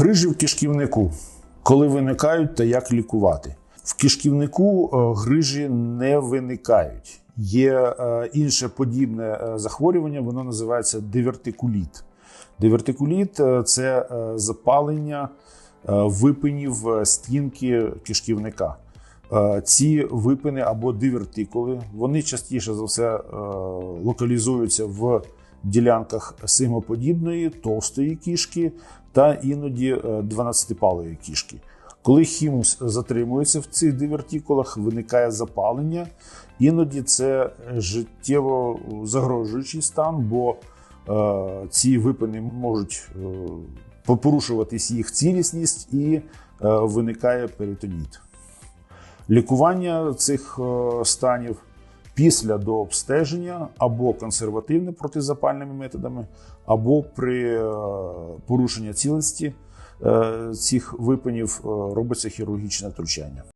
Грижі в кишківнику. Коли виникають та як лікувати? В кишківнику е, грижі не виникають. Є е, інше подібне е, захворювання, воно називається дивертикуліт. Дивертикуліт це запалення випинів стінки кишківника. Ці випини або дивертикули, вони частіше за все локалізуються в ділянках сигмоподібної, товстої кішки та іноді 12-палої кішки. Коли хімус затримується в цих дивертикулах, виникає запалення. Іноді це життєво загрожуючий стан, бо е, ці випини можуть е, порушуватись їх цілісність і е, виникає перитоніт. Лікування цих е, станів після дообстеження або консервативне протизапальними методами, або при е, порушенні цілісності е, цих випинів е, робиться хірургічне втручання.